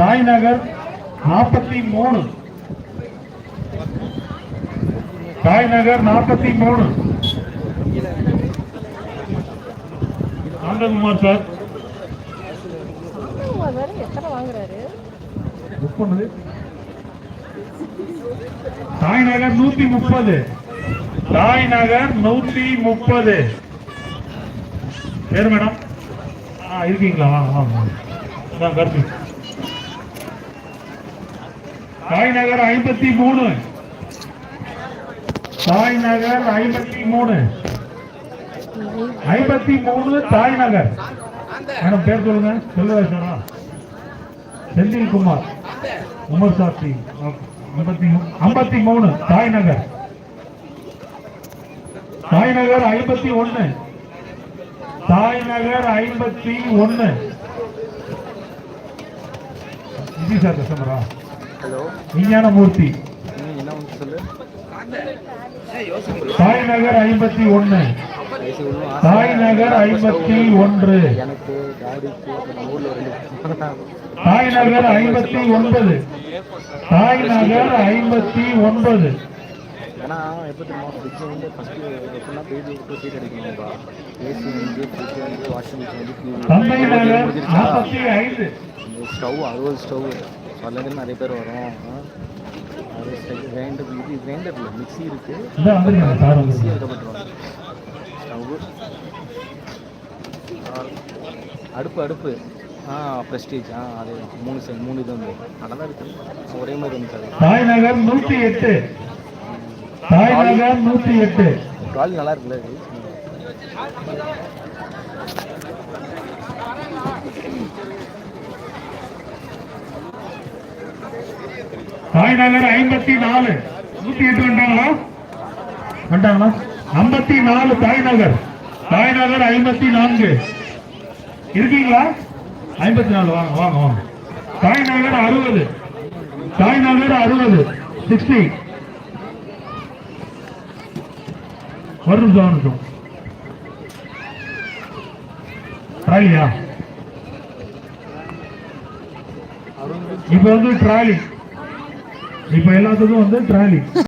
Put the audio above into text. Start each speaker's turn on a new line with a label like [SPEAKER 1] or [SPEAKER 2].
[SPEAKER 1] சாய் நகர் நாற்பத்தி மூணு. சாய் நகர் நாற்பத்தி மூணு. ஆனந்தகுமார் சார்.
[SPEAKER 2] ஆமாம்
[SPEAKER 1] தாய் நகர் நூத்தி முப்பது. தாய் நகர் நூத்தி முப்பது. பேர் மேடம். இருக்கீங்களா? வாங்க வாங்க இதான் கருத்து. தாய் நகர் ஐம்பத்தி மூணு. தாய் நகர் ஐம்பத்தி மூணு. ஐம்பத்தி மூணு தாய் நகர் மேடம் பேர் சொல்லுங்க. செல்வராஜனா செந்தில் குமார் உமர் சாத்தி. ஐம்பத்தி ஐம்பத்தி மூணு தாய் நகர் தாய் நகர் ஐம்பத்தி ஒன்னு தாய் நகர் ஐம்பத்தி ஒன்னு சார் கஸ்டமரா?
[SPEAKER 3] ஹலோ.
[SPEAKER 1] விஞ்ஞானமூர்த்தி.
[SPEAKER 3] இன்னும் என்ன வந்து சொல்லு?
[SPEAKER 1] தாய் நகர் ஐம்பத்தி ஒன்னு
[SPEAKER 3] வயசு ஒன்றும்
[SPEAKER 1] தாய் நகர் ஐம்பத்தி ஒன்று.
[SPEAKER 3] எனக்கு டாடிக்கு நம்ம ஊரில் ரெண்டு
[SPEAKER 1] தாய் நகர் ஐம்பத்தி ஒன்பது. தாய் நகர் ஐம்பத்தி ஒன்பது.
[SPEAKER 3] ஏன்னா எப்போ தெரியுமா ஃப்ரிட்ஜ் வந்து ஃபஸ்ட்டு எப்படின்னா பேஜ் விட்டு சீட் அடிக்கணும்ப்பா ஏசி வந்து ஃப்ரிட்ஜ் வந்து வாஷிங் மிஷின் வந்து ஸ்டவ் அறுபது ஸ்டவ் அதுலேருந்து நிறைய பேர் வரும். கிரைண்டர் இது கிரைண்டர் இல்லை. மிக்ஸி இருக்குது
[SPEAKER 1] வந்துருங்க
[SPEAKER 3] எடுக்கப்பட்டுருவாங்க. ஸ்டவ்வு. அடுப்பு அடுப்பு. ஆ ப்ரெஸ்டீஜ் ஆ அது மூணு செல் மூணு இது வந்து நல்லா இருக்கு. ஒரே மாதிரி வந்து சார்
[SPEAKER 1] தாய் நகர் நூத்தி எட்டு. தாய் நகர் நூத்தி எட்டு.
[SPEAKER 3] ட்ராலி நல்லா இருக்குல்ல இது
[SPEAKER 1] தாய் நகர் ஐம்பத்தி நாலு. நூத்தி எட்டு வந்துட்டாங்களா வந்துட்டாங்களா ஐம்பத்தி நாலு தாய் நகர் தாய் நகர் ஐம்பத்தி நான்கு. இருக்கீங்களா? ஐம்பத்தி நாலு வாங்க வாங்க வாங்க. தாய் நகர் அறுபது. தாய் நகர் அறுபது. சிக்ஸ்டி. ஒரு நிமிஷம் ஒரு நிமிஷம். ட்ராலியா இப்போ வந்து ட்ராலி இப்போ எல்லாத்துக்கும் வந்து ட்ராலி